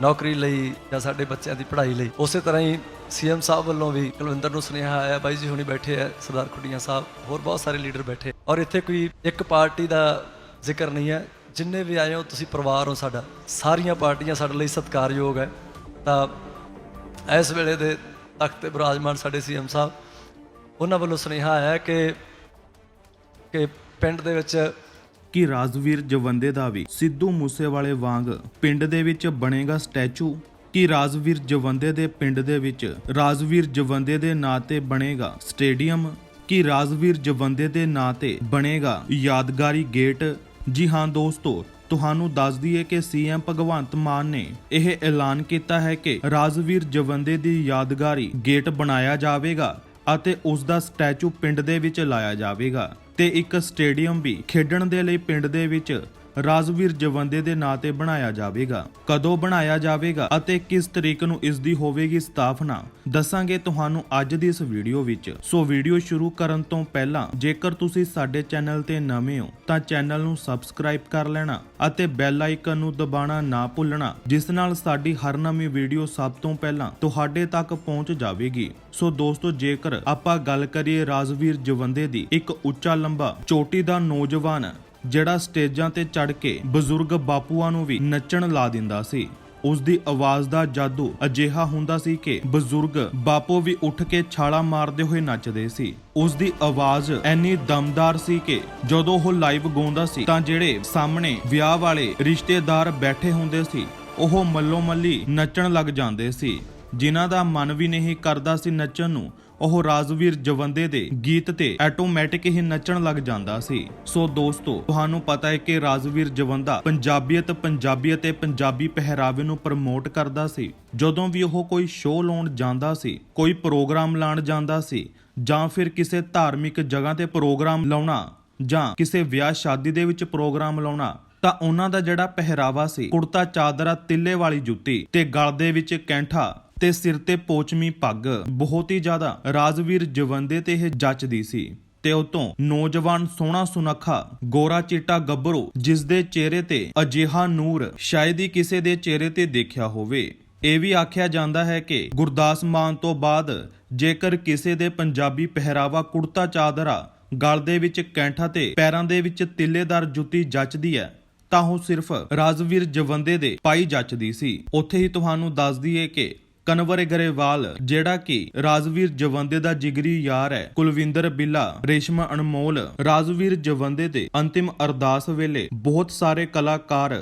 ਨੌਕਰੀ ਲਈ ਜਾਂ ਸਾਡੇ ਬੱਚਿਆਂ ਦੀ ਪੜ੍ਹਾਈ ਲਈ। ਉਸੇ ਤਰ੍ਹਾਂ ਹੀ ਸੀਐਮ ਸਾਹਿਬ ਵੱਲੋਂ ਵੀ ਕੁਲਵਿੰਦਰ ਨੂੰ ਸੁਨੇਹਾ ਆਇਆ, ਬਾਈ ਜੀ ਹੁਣੀ ਬੈਠੇ ਆ, ਸਰਦਾਰ ਖੁੱਡੀਆਂ ਸਾਹਿਬ, ਹੋਰ ਬਹੁਤ ਸਾਰੇ ਲੀਡਰ ਬੈਠੇ। ਔਰ ਇੱਥੇ ਕੋਈ ਇੱਕ ਪਾਰਟੀ ਦਾ ਜ਼ਿਕਰ ਨਹੀਂ ਹੈ। ਜਿੰਨੇ ਵੀ ਆਏ ਹੋ, ਤੁਸੀਂ ਪਰਿਵਾਰ ਹੋ ਸਾਡਾ, ਸਾਰੀਆਂ ਪਾਰਟੀਆਂ ਸਾਡੇ ਲਈ ਸਤਿਕਾਰਯੋਗ ਹੈ। ਤਾਂ ਇਸ ਵੇਲੇ ਦੇ ਤਖਤ ਤੇ ਬਿਰਾਜਮਾਨ ਸਾਡੇ ਸੀਐਮ ਸਾਹਿਬ, ਉਹਨਾਂ ਵੱਲੋਂ ਸੁਨੇਹਾ ਆਇਆ ਕਿ ਕਿ ਪਿੰਡ ਦੇ ਵਿੱਚ ਕਿ ਰਾਜਵੀਰ ਜਵੰਦੇ ਦਾ ਵੀ ਸਿੱਧੂ ਮੂਸੇਵਾਲੇ ਵਾਂਗ ਪਿੰਡ ਦੇ ਵਿੱਚ ਬਣੇਗਾ ਸਟੈਚੂ, ਕਿ ਰਾਜਵੀਰ ਜਵੰਦੇ ਦੇ ਪਿੰਡ ਦੇ ਵਿੱਚ ਰਾਜਵੀਰ ਜਵੰਦੇ ਦੇ ਨਾਂ ਤੇ ਬਣੇਗਾ ਸਟੇਡੀਅਮ, ਕਿ ਰਾਜਵੀਰ ਜਵੰਦੇ ਦੇ ਨਾਂ ਤੇ ਬਣੇਗਾ ਯਾਦਗਾਰੀ ਗੇਟ। ਜੀ ਹਾਂ ਦੋਸਤੋ, ਤੁਹਾਨੂੰ ਦੱਸ ਦਈਏ ਕਿ ਸੀਐਮ ਭਗਵੰਤ ਮਾਨ ਨੇ ਇਹ ਐਲਾਨ ਕੀਤਾ ਹੈ ਕਿ ਰਾਜਵੀਰ ਜਵੰਦੇ ਦੀ ਯਾਦਗਾਰੀ ਗੇਟ ਬਣਾਇਆ ਜਾਵੇਗਾ ਅਤੇ ਉਸ ਦਾ ਸਟੈਚੂ ਪਿੰਡ ਦੇ ਵਿੱਚ ਲਾਇਆ ਜਾਵੇਗਾ। ਤੇ ਇੱਕ ਸਟੇਡੀਅਮ ਵੀ ਖੇਡਣ ਦੇ ਲਈ ਪਿੰਡ ਦੇ ਵਿੱਚ ਰਾਜਵੀਰ ਜਵੰਦੇ ਦੇ ਨਾਂ ਤੇ ਬਣਾਇਆ ਜਾਵੇਗਾ। ਕਦੋਂ ਬਣਾਇਆ ਜਾਵੇਗਾ ਅਤੇ ਕਿਸ ਤਰੀਕ ਨੂੰ ਇਸ ਦੀ ਹੋਵੇਗੀ ਸਥਾਪਨਾ, ਦੱਸਾਂਗੇ ਤੁਹਾਨੂੰ ਅੱਜ ਦੀ ਇਸ ਵੀਡੀਓ ਵਿੱਚ। ਸੋ ਵੀਡੀਓ ਸ਼ੁਰੂ ਕਰਨ ਤੋਂ ਪਹਿਲਾਂ, ਜੇਕਰ ਤੁਸੀਂ ਸਾਡੇ ਚੈਨਲ ਤੇ ਨਵੇਂ ਹੋ, ਤਾਂ ਚੈਨਲ ਨੂੰ ਸਬਸਕ੍ਰਾਈਬ ਕਰ ਲੈਣਾ ਅਤੇ ਬੈਲ ਆਈਕਨ ਨੂੰ ਦਬਾਉਣਾ ਨਾ ਭੁੱਲਣਾ, ਜਿਸ ਨਾਲ ਸਾਡੀ ਹਰ ਨਵੀਂ ਵੀਡੀਓ ਸਭ ਤੋਂ ਪਹਿਲਾਂ ਤੁਹਾਡੇ ਤੱਕ ਪਹੁੰਚ ਜਾਵੇਗੀ। ਸੋ ਦੋਸਤੋ, ਜੇਕਰ ਆਪਾਂ ਗੱਲ ਕਰੀਏ ਰਾਜਵੀਰ ਜਵੰਦੇ ਦੀ, ਇੱਕ ਉੱਚਾ ਲੰਬਾ, ਚੋਟੀ ਦਾ ਨੌਜਵਾਨ ਜਿਹੜਾ ਸਟੇਜਾਂ ਤੇ ਚੜ ਕੇ ਬਜ਼ੁਰਗ ਬਾਪੂਆਂ ਨੂੰ ਵੀ ਨੱਚਣ ਲਾ ਦਿੰਦਾ ਸੀ। ਉਸ ਦੀ ਆਵਾਜ਼ ਦਾ ਜਾਦੂ ਅਜਿਹਾ ਹੁੰਦਾ ਸੀ ਕਿ ਬਜ਼ੁਰਗ ਬਾਪੂ ਵੀ ਉੱਠ ਕੇ ਛਾਲਾ ਮਾਰਦੇ ਹੋਏ ਨੱਚਦੇ ਸੀ। ਉਸ ਦੀ ਆਵਾਜ਼ ਐਨੀ ਦਮਦਾਰ ਸੀ ਕਿ ਜਦੋਂ ਉਹ ਲਾਈਵ ਗਾਉਂਦਾ ਸੀ ਤਾਂ ਜਿਹੜੇ ਸਾਹਮਣੇ ਵਿਆਹ ਵਾਲੇ ਰਿਸ਼ਤੇਦਾਰ ਬੈਠੇ ਹੁੰਦੇ ਸੀ, ਉਹ ਮੱਲੋ ਮੱਲੀ ਨੱਚਣ ਲੱਗ ਜਾਂਦੇ ਸੀ। ਜਿਨ੍ਹਾਂ ਦਾ ਮਨ ਵੀ ਨਹੀਂ ਕਰਦਾ ਸੀ ਨੱਚਣ ਨੂੰ ਉਹ ਰਾਜਵੀਰ ਜਵੰਦੇ ਦੇ ਗੀਤ ਤੇ ਆਟੋਮੈਟਿਕ ਹੀ ਨੱਚਣ ਲੱਗ ਜਾਂਦਾ ਸੀ। ਸੋ ਦੋਸਤੋ, ਤੁਹਾਨੂੰ ਪਤਾ ਹੈ ਕਿ ਰਾਜਵੀਰ ਜਵੰਦਾ ਪੰਜਾਬੀਅਤ ਪੰਜਾਬੀਅਤ ਤੇ ਪੰਜਾਬੀ ਪਹਿਰਾਵੇ ਨੂੰ ਪ੍ਰਮੋਟ ਕਰਦਾ ਸੀ। ਜਦੋਂ ਵੀ ਉਹ ਕੋਈ ਸ਼ੋਅ ਲਾਉਣ ਜਾਂਦਾ ਸੀ, ਕੋਈ ਪ੍ਰੋਗਰਾਮ ਲਾਉਣ ਜਾਂਦਾ ਸੀ, ਜਾਂ ਫਿਰ ਕਿਸੇ ਧਾਰਮਿਕ ਜਗ੍ਹਾ ਤੇ ਪ੍ਰੋਗਰਾਮ ਲਾਉਣਾ, ਜਾਂ ਕਿਸੇ ਵਿਆਹ ਸ਼ਾਦੀ ਦੇ ਵਿੱਚ ਪ੍ਰੋਗਰਾਮ ਲਾਉਣਾ, ਤਾਂ ਉਹਨਾਂ ਦਾ ਜਿਹੜਾ ਪਹਿਰਾਵਾ ਸੀ, ਕੁੜਤਾ ਚਾਦਰਾ, ਤਿੱਲੇ ਵਾਲੀ ਜੁੱਤੀ ਤੇ ਗਲ ਦੇ ਵਿੱਚ ਕੈਂਠਾ ਤੇ ਸਿਰ ਤੇ ਪੋਚਮੀ ਪੱਗ। ਬਹੁਤ ਹੀ ਜ਼ਿਆਦਾ। ਰਾਜਵੀਰ ਜਵੰਦੇ ਤੇ ਇਹ ਜੱਚਦੀ ਸੀ। ਤੇ ਉਤੋਂ ਨੌਜਵਾਨ ਸੋਹਣਾ ਸੁਨੱਖਾ, ਗੋਰਾ ਚਿੱਟਾ ਗੱਭਰੂ ਜਿਸ ਦੇ ਚਿਹਰੇ ਤੇ ਅਜਿਹਾ ਨੂਰ, ਸ਼ਾਇਦ ਹੀ ਕਿਸੇ ਦੇ ਚਿਹਰੇ ਤੇ ਦੇਖਿਆ ਹੋਵੇ। ਇਹ ਵੀ ਆਖਿਆ ਜਾਂਦਾ ਹੈ ਕਿ ਗੁਰਦਾਸ ਮਾਨ ਤੋਂ ਬਾਅਦ ਜੇਕਰ ਕਿਸੇ ਦੇ ਪੰਜਾਬੀ ਪਹਿਰਾਵਾ ਕੁੜਤਾ ਚਾਦਰਾ, ਗਲ ਦੇ ਵਿੱਚ ਕੈਂਠਾ ਤੇ ਪੈਰਾਂ ਦੇ ਵਿੱਚ ਤਿੱਲੇਦਾਰ ਜੁੱਤੀ ਜੱਚਦੀ ਹੈ, ਤਾਂ ਉਹ ਸਿਰਫ ਰਾਜਵੀਰ ਜਵੰਦੇ ਦੇ ਪਾਈ ਜੱਚਦੀ ਸੀ। ਉੱਥੇ ਹੀ ਤੁਹਾਨੂੰ ਦੱਸ ਦਈਏ ਕਿ ਕਨਵਰ ਗਰੇਵਾਲ ਜਿਹੜਾ ਕਿ ਰਾਜਵੀਰ ਜਵੰਦੇ ਦਾ ਜਿਗਰੀ ਯਾਰ ਹੈ, ਕੁਲਵਿੰਦਰ ਬਿੱਲਾ, ਰੇਸ਼ਮਾ ਅਨਮੋਲ, ਰਾਜਵੀਰ ਜਵੰਦੇ ਦੇ ਅੰਤਿਮ ਅਰਦਾਸ ਵੇਲੇ ਬਹੁਤ ਸਾਰੇ ਕਲਾਕਾਰ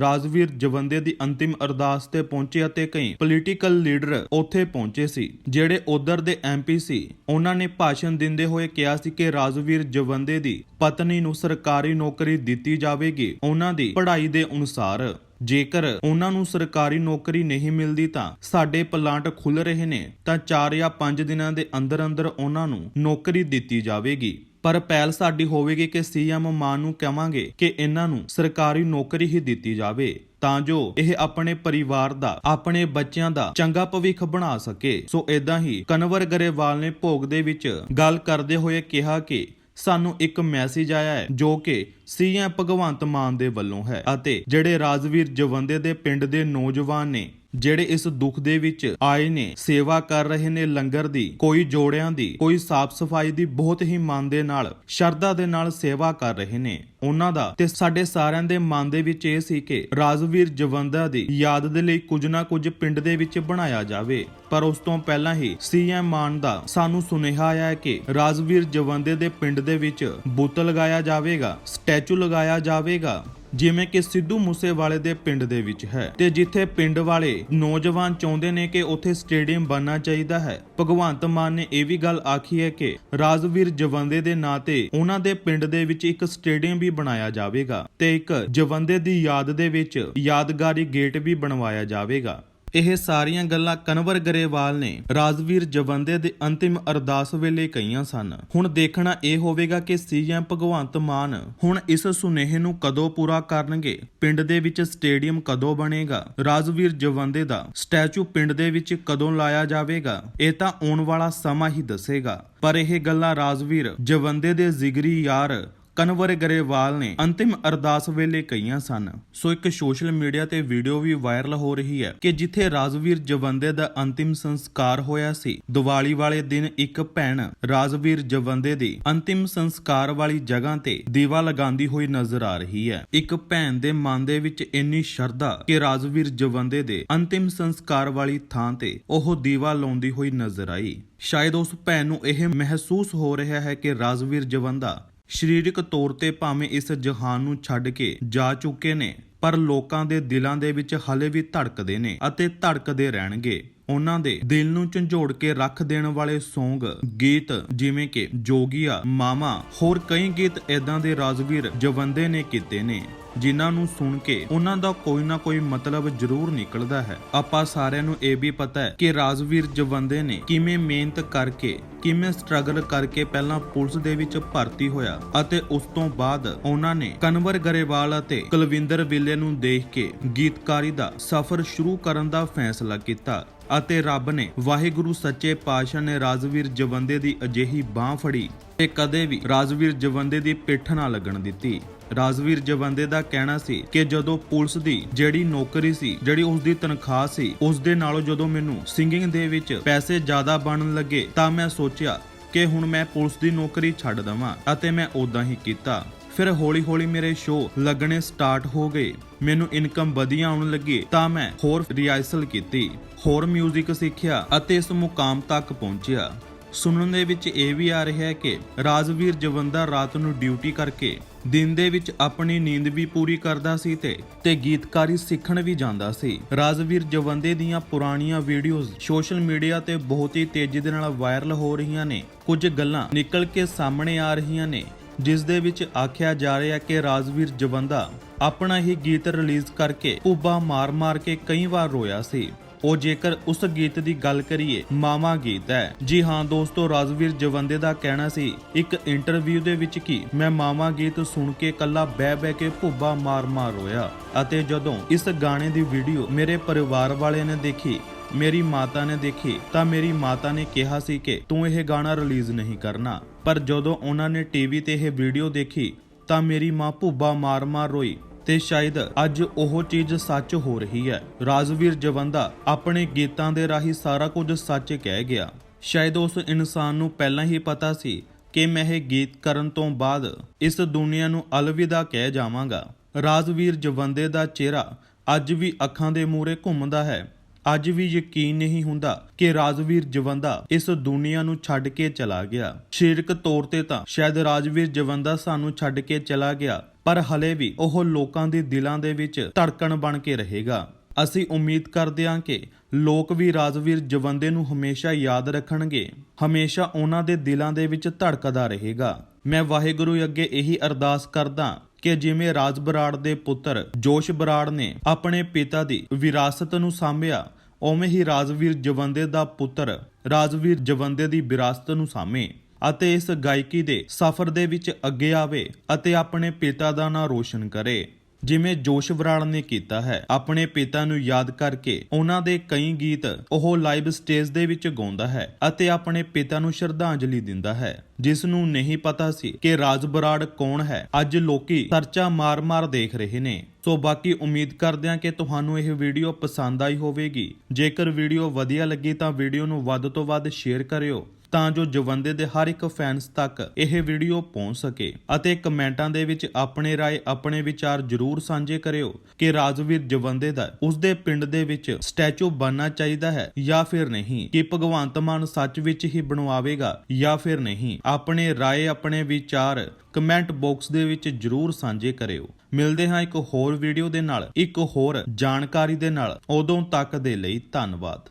ਰਾਜਵੀਰ ਜਵੰਦੇ ਦੀ ਅੰਤਿਮ ਅਰਦਾਸ ਤੇ ਪਹੁੰਚੇ ਅਤੇ ਕਈ ਪੋਲੀਟੀਕਲ ਲੀਡਰ ਉੱਥੇ ਪਹੁੰਚੇ ਸੀ, ਜਿਹੜੇ ਉਧਰ ਦੇ ਐਮਪੀ ਸੀ। ਉਹਨਾਂ ਨੇ ਭਾਸ਼ਣ ਦਿੰਦੇ ਹੋਏ ਕਿਹਾ ਸੀ ਕਿ ਰਾਜਵੀਰ ਜਵੰਦੇ ਦੀ ਪਤਨੀ ਨੂੰ ਸਰਕਾਰੀ ਨੌਕਰੀ ਦਿੱਤੀ ਜਾਵੇਗੀ, ਉਹਨਾਂ ਦੀ ਪੜ੍ਹਾਈ ਦੇ ਅਨੁਸਾਰ। ਜੇਕਰ ਉਹਨਾਂ ਨੂੰ ਸਰਕਾਰੀ ਨੌਕਰੀ ਨਹੀਂ ਮਿਲਦੀ ਤਾਂ ਸਾਡੇ ਪਲਾਂਟ ਖੁੱਲ ਰਹੇ ਨੇ, ਤਾਂ 4 ਜਾਂ 5 ਦਿਨਾਂ ਦੇ ਅੰਦਰ ਅੰਦਰ ਉਹਨਾਂ ਨੂੰ ਨੌਕਰੀ ਦਿੱਤੀ ਜਾਵੇਗੀ। ਪਰ ਪਹਿਲ ਸਾਡੀ ਹੋਵੇਗੀ ਕਿ ਸੀਐਮ ਮਾਨ ਨੂੰ ਕਹਾਂਗੇ ਕਿ ਇਹਨਾਂ ਨੂੰ ਸਰਕਾਰੀ ਨੌਕਰੀ ਹੀ ਦਿੱਤੀ ਜਾਵੇ, ਤਾਂ ਜੋ ਇਹ ਆਪਣੇ ਪਰਿਵਾਰ ਦਾ, ਆਪਣੇ ਬੱਚਿਆਂ ਦਾ ਚੰਗਾ ਭਵਿੱਖ ਬਣਾ ਸਕੇ। ਸੋ ਇਦਾਂ ਹੀ ਕਨਵਰ ਗਰੇਵਾਲ ਨੇ ਭੋਗ ਦੇ ਵਿੱਚ ਗੱਲ ਕਰਦੇ ਹੋਏ ਕਿਹਾ ਕਿ ਸਾਨੂੰ ਇੱਕ ਮੈਸੇਜ ਆਇਆ ਹੈ, ਜੋ ਕਿ ਸੀਐਮ ਭਗਵੰਤ ਮਾਨ ਦੇ ਵੱਲੋਂ ਹੈ ਅਤੇ ਜਿਹੜੇ ਰਾਜਵੀਰ ਜਵੰਦੇ ਦੇ ਪਿੰਡ ਦੇ ਨੌਜਵਾਨ ਨੇ ਜਿਹੜੇ ਇਸ ਦੁੱਖ ਦੇ ਵਿੱਚ ਆਏ ਨੇ, ਸੇਵਾ ਕਰ ਰਹੇ ਨੇ ਲੰਗਰ ਦੀ, ਕੋਈ ਜੋੜਿਆਂ ਦੀ, ਕੋਈ ਸਾਫ਼ ਸਫ਼ਾਈ ਦੀ ਬਹੁਤ ਹੀ ਮਨ ਦੇ ਨਾਲ, ਸ਼ਰਧਾ ਦੇ ਨਾਲ ਸੇਵਾ ਕਰ ਰਹੇ ਨੇ। ਉਹਨਾਂ ਦਾ ਤੇ ਸਾਡੇ ਸਾਰਿਆਂ ਦੇ ਮਨ ਦੇ ਵਿੱਚ ਇਹ ਸੀ ਕਿ ਰਾਜਵੀਰ ਜਵੰਦਾ ਦੀ ਯਾਦ ਦੇ ਲਈ ਕੁਝ ਨਾ ਕੁਝ ਪਿੰਡ ਦੇ ਵਿੱਚ ਬਣਾਇਆ ਜਾਵੇ। ਪਰ ਉਸ ਤੋਂ ਪਹਿਲਾਂ ਹੀ ਸੀਐਮ ਮਾਨ ਦਾ ਸਾਨੂੰ ਸੁਨੇਹਾ ਆਇਆ ਹੈ ਕਿ ਰਾਜਵੀਰ ਜਵੰਦੇ ਦੇ ਪਿੰਡ ਦੇ ਵਿੱਚ ਬੁੱਤ ਲਗਾਇਆ ਜਾਵੇਗਾ, ਸਟੈਚੂ ਲਗਾਇਆ ਜਾਵੇਗਾ। ਜਿਵੇਂ ਕਿ ਸਿੱਧੂ ਮੂਸੇਵਾਲੇ ਦੇ ਪਿੰਡ ਦੇ ਵਿੱਚ ਹੈ। ਤੇ ਜਿੱਥੇ ਪਿੰਡ ਵਾਲੇ ਨੌਜਵਾਨ ਚਾਹੁੰਦੇ ਨੇ ਕਿ ਉੱਥੇ ਸਟੇਡੀਅਮ ਬਣਨਾ ਚਾਹੀਦਾ ਹੈ, ਭਗਵੰਤ ਮਾਨ ਨੇ ਇਹ ਵੀ ਗੱਲ ਆਖੀ ਹੈ ਕਿ ਰਾਜਵੀਰ ਜਵੰਦੇ ਦੇ ਨਾਂ ਤੇ ਉਹਨਾਂ ਦੇ ਪਿੰਡ ਦੇ ਵਿੱਚ ਇੱਕ ਸਟੇਡੀਅਮ ਵੀ ਬਣਾਇਆ ਜਾਵੇਗਾ ਤੇ ਇੱਕ ਜਵੰਦੇ ਦੀ ਯਾਦ ਦੇ ਵਿੱਚ ਯਾਦਗਾਰੀ ਗੇਟ ਵੀ ਬਣਵਾਇਆ ਜਾਵੇਗਾ। ਇਹ ਸਾਰੀਆਂ ਗੱਲਾਂ ਕਨਵਰ ਗਰੇਵਾਲ ਨੇ ਰਾਜਵੀਰ ਜਵੰਦੇ ਦੇ ਅੰਤਿਮ ਅਰਦਾਸ ਵੇਲੇ ਕਹੀਆਂ ਸਨ। ਹੁਣ ਦੇਖਣਾ ਇਹ ਹੋਵੇਗਾ ਕਿ ਸੀਐਮ ਭਗਵੰਤ ਮਾਨ ਹੁਣ ਇਸ ਸੁਨੇਹੇ ਨੂੰ ਕਦੋਂ ਪੂਰਾ ਕਰਨਗੇ? ਪਿੰਡ ਦੇ ਵਿੱਚ ਸਟੇਡੀਅਮ ਕਦੋਂ ਬਣੇਗਾ? ਰਾਜਵੀਰ ਜਵੰਦੇ ਦਾ ਸਟੈਚੂ ਪਿੰਡ ਦੇ ਵਿੱਚ ਕਦੋਂ ਲਾਇਆ ਜਾਵੇਗਾ? ਇਹ ਤਾਂ ਆਉਣ ਵਾਲਾ ਸਮਾਂ ਹੀ ਦੱਸੇਗਾ। ਪਰ ਇਹ ਗੱਲਾਂ ਰਾਜਵੀਰ ਜਵੰਦੇ ਦੇ ਜ਼ਿਗਰੀ ਯਾਰ ਕਨਵਰ ਗਰੇਵਾਲ ਨੇ ਅੰਤਿਮ ਅਰਦਾਸ ਵੇਲੇ ਕਹੀਆਂ ਸਨ। ਸੋ ਇੱਕ ਸੋਸ਼ਲ ਮੀਡੀਆ ਤੇ ਵੀਡੀਓ ਵੀ ਵਾਇਰਲ ਹੋ ਰਹੀ ਹੈ ਕਿ ਜਿੱਥੇ ਰਾਜਵੀਰ ਜਵੰਦੇ ਦਾ ਅੰਤਿਮ ਸੰਸਕਾਰ ਹੋਇਆ ਸੀ, ਦੀਵਾਲੀ ਵਾਲੇ ਦਿਨ ਇੱਕ ਭੈਣ ਰਾਜਵੀਰ ਜਵੰਦੇ ਦੀ ਅੰਤਿਮ ਸੰਸਕਾਰ ਵਾਲੀ ਜਗ੍ਹਾ ਤੇ ਦੀਵਾ ਲਗਾਉਂਦੀ ਹੋਈ ਨਜ਼ਰ ਆ ਰਹੀ ਹੈ। ਇੱਕ ਭੈਣ ਦੇ ਮਨ ਦੇ ਵਿੱਚ ਇੰਨੀ ਸ਼ਰਧਾ ਕਿ ਰਾਜਵੀਰ ਜਵੰਦੇ ਦੇ ਅੰਤਿਮ ਸੰਸਕਾਰ ਵਾਲੀ ਥਾਂ ਤੇ ਉਹ ਦੀਵਾ ਲਾਉਂਦੀ ਹੋਈ ਨਜ਼ਰ ਆਈ। ਸ਼ਾਇਦ ਉਸ ਭੈਣ ਨੂੰ ਇਹ ਮਹਿਸੂਸ ਹੋ ਰਿਹਾ ਹੈ ਕਿ ਰਾਜਵੀਰ ਜਵੰਦਾ ਸਰੀਰਕ ਤੌਰ ਤੇ ਭਾਵੇਂ ਇਸ ਜਹਾਨ ਨੂੰ ਛੱਡ ਕੇ ਜਾ ਚੁੱਕੇ ਨੇ, ਪਰ ਲੋਕਾਂ ਦੇ ਦਿਲਾਂ ਦੇ ਵਿੱਚ ਹਲੇ ਵੀ ਧੜਕਦੇ ਨੇ ਅਤੇ ਧੜਕਦੇ ਰਹਿਣਗੇ। ਉਹਨਾਂ ਦੇ ਦਿਲ ਨੂੰ ਝੰਜੋੜ ਕੇ ਰੱਖ ਦੇਣ ਵਾਲੇ ਸੌਂਗ, ਗੀਤ ਜਿਵੇਂ ਕਿ ਜੋਗੀਆ, ਮਾਮਾ, ਹੋਰ ਕਈ ਗੀਤ ਐਦਾਂ ਦੇ ਰਾਜਵੀਰ ਜਵੰਦੇ ਨੇ ਕੀਤੇ ਨੇ। ਜਿਨ੍ਹਾਂ ਨੂੰ ਸੁਣ ਕੇ ਉਹਨਾਂ ਦਾ ਕੋਈ ਨਾ ਕੋਈ ਮਤਲਬ ਜ਼ਰੂਰ ਨਿਕਲਦਾ ਹੈ। ਆਪਾਂ ਸਾਰਿਆਂ ਨੂੰ ਇਹ ਵੀ ਪਤਾ ਹੈ ਕਿ ਰਾਜਵੀਰ ਜਵੰਦੇ ਨੇ ਕਿਵੇਂ ਮਿਹਨਤ ਕਰਕੇ, ਕਿਵੇਂ ਸਟਰਗਲ ਕਰਕੇ ਪਹਿਲਾਂ ਪੁਲਿਸ ਦੇ ਵਿੱਚ ਭਰਤੀ ਹੋਇਆ ਅਤੇ ਉਸ ਤੋਂ ਬਾਅਦ ਉਹਨਾਂ ਨੇ ਕਨਵਰ ਗਰੇਵਾਲ ਅਤੇ ਕੁਲਵਿੰਦਰ ਵਿਲੇ ਨੂੰ ਦੇਖ ਕੇ ਗੀਤਕਾਰੀ ਦਾ ਸਫ਼ਰ ਸ਼ੁਰੂ ਕਰਨ ਦਾ ਫੈਸਲਾ ਕੀਤਾ ਅਤੇ ਰੱਬ ਨੇ ਵਾਹਿਗੁਰੂ ਸੱਚੇ ਪਾਤਸ਼ਾਹ ਨੇ ਰਾਜਵੀਰ ਜਵੰਦੇ ਦੀ ਅਜਿਹੀ ਬਾਹ ਫੜੀ ਤੇ ਕਦੇ ਵੀ ਰਾਜਵੀਰ ਜਵੰਦੇ ਦੀ ਪਿੱਠ ਨਾ ਲੱਗਣ ਦਿੱਤੀ। ਰਾਜਵੀਰ ਜਵੰਦੇ ਦਾ ਕਹਿਣਾ ਸੀ ਕਿ ਜਦੋਂ ਪੁਲਿਸ ਦੀ ਜਿਹੜੀ ਨੌਕਰੀ ਸੀ, ਜਿਹੜੀ ਉਸ ਦੀ ਤਨਖਾਹ ਸੀ ਉਸ ਦੇ ਨਾਲੋਂ ਜਦੋਂ ਮੈਨੂੰ ਸਿੰਗਿੰਗ ਦੇ ਵਿੱਚ ਪੈਸੇ ਜ਼ਿਆਦਾ ਬਣਨ ਲੱਗੇ ਤਾਂ ਮੈਂ ਸੋਚਿਆ ਕਿ ਹੁਣ ਮੈਂ ਪੁਲਿਸ ਦੀ ਨੌਕਰੀ ਛੱਡ ਦਵਾਂ ਅਤੇ ਮੈਂ ਉਦਾਂ ਹੀ ਕੀਤਾ। ਫਿਰ ਹੌਲੀ-ਹੌਲੀ ਮੇਰੇ ਸ਼ੋਅ ਲੱਗਣੇ ਸਟਾਰਟ ਹੋ ਗਏ। ਮੈਨੂੰ ਇਨਕਮ ਵਧੀਆ ਆਉਣ ਲੱਗੀ ਤਾਂ ਮੈਂ ਹੋਰ ਰਿਹਾਇਸਲ ਕੀਤੀ, ਹੋਰ 뮤직 ਸਿੱਖਿਆ ਅਤੇ ਇਸ ਮੁਕਾਮ ਤੱਕ ਪਹੁੰਚਿਆ। ਸੁਣਨ ਦੇ ਵਿੱਚ ਇਹ ਵੀ ਆ ਰਿਹਾ ਹੈ ਕਿ ਰਾਜਵੀਰ ਜਵੰਦਾ ਰਾਤ ਨੂੰ ਡਿਊਟੀ ਕਰਕੇ ਦਿਨ ਦੇ ਵਿੱਚ ਆਪਣੀ ਨੀਂਦ ਵੀ ਪੂਰੀ ਕਰਦਾ ਸੀ ਤੇ ਤੇ ਗੀਤਕਾਰੀ ਸਿੱਖਣ ਵੀ ਜਾਂਦਾ ਸੀ। ਰਾਜਵੀਰ ਜਵੰਦੇ ਦੀਆਂ ਪੁਰਾਣੀਆਂ ਵੀਡੀਓਜ਼ ਸੋਸ਼ਲ ਮੀਡੀਆ ਤੇ ਬਹੁਤ ਹੀ ਤੇਜ਼ੀ ਦੇ ਨਾਲ ਵਾਇਰਲ ਹੋ ਰਹੀਆਂ ਨੇ। ਕੁਝ ਗੱਲਾਂ ਨਿਕਲ ਕੇ ਸਾਹਮਣੇ ਆ ਰਹੀਆਂ ਨੇ, ਜਿਸ ਦੇ ਵਿੱਚ ਆਖਿਆ ਜਾ ਰਿਹਾ ਕਿ ਰਾਜਵੀਰ ਜਵੰਦਾ ਆਪਣਾ ਹੀ ਗੀਤ ਰਿਲੀਜ਼ ਕਰਕੇ ਪੁੱਬਾ ਮਾਰ-ਮਾਰ ਕੇ ਕਈ ਵਾਰ ਰੋਇਆ ਸੀ। ਉਹ ਜੇਕਰ ਉਸ ਗੀਤ ਦੀ ਗੱਲ ਕਰੀਏ ਮਾਮਾ ਗੀਤ ਹੈ। ਜੀ ਹਾਂ ਦੋਸਤੋ, ਰਾਜਵੀਰ ਜਵੰਦੇ ਦਾ ਕਹਿਣਾ ਸੀ, ਇੱਕ ਇੰਟਰਵਿਊ ਦੇ ਵਿੱਚ ਕਿ, ਮੈਂ ਮਾਮਾ ਗੀਤ ਸੁਣ ਕੇ ਕੱਲਾ ਬਹਿ ਬਹਿ ਕੇ ਭੁੱਬਾ ਮਾਰ-ਮਾਰ ਰੋਇਆ। ਅਤੇ ਜਦੋਂ ਇਸ ਗਾਣੇ ਦੀ ਵੀਡੀਓ ਮੇਰੇ ਪਰਿਵਾਰ ਵਾਲਿਆਂ ਨੇ ਦੇਖੀ, ਮੇਰੀ ਮਾਤਾ ਨੇ ਦੇਖੀ, ਤਾਂ ਮੇਰੀ ਮਾਤਾ ਨੇ ਕਿਹਾ ਸੀ ਕਿ ਤੂੰ ਇਹ ਗਾਣਾ ਰਿਲੀਜ਼ ਨਹੀਂ ਕਰਨਾ। ਪਰ ਜਦੋਂ ਉਹਨਾਂ ਨੇ ਟੀਵੀ ਤੇ ਇਹ ਵੀਡੀਓ ਦੇਖੀ, ਤਾਂ ਮੇਰੀ ਮਾਂ ਭੁੱਬਾ ਮਾਰ-ਮਾਰ ਰੋਈ। ਤੇ ਸ਼ਾਇਦ ਅੱਜ ਉਹ ਚੀਜ਼ ਸੱਚ ਹੋ ਰਹੀ ਹੈ। ਰਾਜਵੀਰ ਜਵੰਦਾ ਆਪਣੇ ਗੀਤਾਂ ਦੇ ਰਾਹੀਂ ਸਾਰਾ ਕੁਝ ਸੱਚ ਕਹਿ ਗਿਆ। ਸ਼ਾਇਦ ਉਸ ਇਨਸਾਨ ਨੂੰ ਪਹਿਲਾਂ ਹੀ ਪਤਾ ਸੀ ਕਿ ਮੈਂ ਇਹ ਗੀਤ ਕਰਨ ਤੋਂ ਬਾਅਦ ਇਸ ਦੁਨੀਆ ਨੂੰ ਅਲਵਿਦਾ ਕਹਿ ਜਾਵਾਂਗਾ। ਰਾਜਵੀਰ ਜਵੰਦੇ ਦਾ ਚਿਹਰਾ ਅੱਜ ਵੀ ਅੱਖਾਂ ਦੇ ਮੂਹਰੇ ਘੁੰਮਦਾ ਹੈ। ਅੱਜ ਵੀ ਯਕੀਨ ਨਹੀਂ ਹੁੰਦਾ ਕਿ ਰਾਜਵੀਰ ਜਵੰਦਾ ਇਸ ਦੁਨੀਆ ਨੂੰ ਛੱਡ ਕੇ ਚਲਾ ਗਿਆ। ਸਰੀਰਕ ਤੌਰ ਤੇ ਤਾਂ ਸ਼ਾਇਦ ਰਾਜਵੀਰ ਜਵੰਦਾ ਸਾਨੂੰ ਛੱਡ ਕੇ ਚਲਾ ਗਿਆ ਪਰ ਹਲੇ ਵੀ ਉਹ ਲੋਕਾਂ ਦੇ ਦਿਲਾਂ ਦੇ ਵਿੱਚ ਧੜਕਣ ਬਣ ਕੇ ਰਹੇਗਾ। ਅਸੀਂ ਉਮੀਦ ਕਰਦੇ ਹਾਂ ਕਿ ਲੋਕ ਵੀ ਰਾਜਵੀਰ ਜਵੰਦੇ ਨੂੰ ਹਮੇਸ਼ਾ ਯਾਦ ਰੱਖਣਗੇ। ਹਮੇਸ਼ਾ ਉਹਨਾਂ ਦੇ ਦਿਲਾਂ ਦੇ ਵਿੱਚ ਧੜਕਦਾ ਰਹੇਗਾ। ਮੈਂ ਵਾਹਿਗੁਰੂ ਅੱਗੇ ਇਹੀ ਅਰਦਾਸ ਕਰਦਾ ਕਿ ਜਿਵੇਂ ਰਾਜ ਬਰਾੜ ਦੇ ਪੁੱਤਰ ਜੋਸ਼ ਬਰਾੜ ਨੇ ਆਪਣੇ ਪਿਤਾ ਦੀ ਵਿਰਾਸਤ ਨੂੰ ਸਾਂਭਿਆ, ਉਵੇਂ ਹੀ ਰਾਜਵੀਰ ਜਵੰਦੇ ਦਾ ਪੁੱਤਰ ਰਾਜਵੀਰ ਜਵੰਦੇ ਦੀ ਵਿਰਾਸਤ ਨੂੰ ਸਾਂਭੇ। ਅਤੇ ਇਸ ਗਾਇਕੀ ਦੇ ਸਫ਼ਰ ਦੇ ਵਿੱਚ ਅੱਗੇ ਆਵੇ ਅਤੇ ਆਪਣੇ ਪਿਤਾ ਦਾ ਨਾਂ ਰੋਸ਼ਨ ਕਰੇ। ਜਿਵੇਂ ਜੋਸ਼ ਬਰਾੜ ਨੇ ਕੀਤਾ ਹੈ। ਆਪਣੇ ਪਿਤਾ ਨੂੰ ਯਾਦ ਕਰਕੇ ਉਹਨਾਂ ਦੇ ਕਈ ਗੀਤ ਉਹ ਲਾਈਵ ਸਟੇਜ ਦੇ ਵਿੱਚ ਗਾਉਂਦਾ ਹੈ ਅਤੇ ਆਪਣੇ ਪਿਤਾ ਨੂੰ ਸ਼ਰਧਾਂਜਲੀ ਦਿੰਦਾ ਹੈ। ਜਿਸ ਨੂੰ ਨਹੀਂ ਪਤਾ ਸੀ ਕਿ ਰਾਜ ਬਰਾੜ ਕੌਣ ਹੈ। ਅੱਜ ਲੋਕੀ ਸਰਚਾ ਮਾਰ-ਮਾਰ ਦੇਖ ਰਹੇ ਨੇ। ਸੋ ਬਾਕੀ ਉਮੀਦ ਕਰਦੇ ਹਾਂ ਕਿ ਤੁਹਾਨੂੰ ਇਹ ਵੀਡੀਓ ਪਸੰਦ ਆਈ ਹੋਵੇਗੀ। ਜੇਕਰ ਵੀਡੀਓ ਵਧੀਆ ਲੱਗੀ ਤਾਂ ਵੀਡੀਓ ਨੂੰ ਵੱਧ ਤੋਂ ਵੱਧ ਸ਼ੇਅਰ ਕਰਿਓ ਤਾਂ ਜੋ ਜਵੰਦੇ ਦੇ ਹਰ ਇੱਕ ਫੈਨਸ ਤੱਕ ਇਹ ਵੀਡੀਓ ਪਹੁੰਚ ਸਕੇ ਅਤੇ ਕਮੈਂਟਾਂ ਦੇ ਵਿੱਚ ਆਪਣੇ ਰਾਏ, ਆਪਣੇ ਵਿਚਾਰ ਜਰੂਰ ਸਾਂਝੇ ਕਰਿਓ ਕਿ ਰਾਜਵੀਰ ਜਵੰਦੇ ਦਾ ਉਸਦੇ ਪਿੰਡ ਦੇ ਵਿੱਚ ਸਟੈਚੂ ਬਣਨਾ ਚਾਹੀਦਾ ਹੈ ਜਾਂ ਫਿਰ ਨਹੀਂ, ਕਿ ਭਗਵੰਤ ਮਾਨ ਸੱਚ ਵਿੱਚ ਹੀ ਬਣਵਾਵੇਗਾ ਜਾਂ ਫਿਰ ਨਹੀਂ। ਆਪਣੇ ਰਾਏ, ਆਪਣੇ ਵਿਚਾਰ ਕਮੈਂਟ ਬਾਕਸ ਦੇ ਵਿੱਚ ਜਰੂਰ ਸਾਂਝੇ ਕਰਿਓ। ਮਿਲਦੇ ਹਾਂ ਇੱਕ ਹੋਰ ਵੀਡੀਓ ਦੇ ਨਾਲ, ਇੱਕ ਹੋਰ ਜਾਣਕਾਰੀ ਦੇ ਨਾਲ। ਉਦੋਂ ਤੱਕ ਦੇ ਲਈ ਧੰਨਵਾਦ।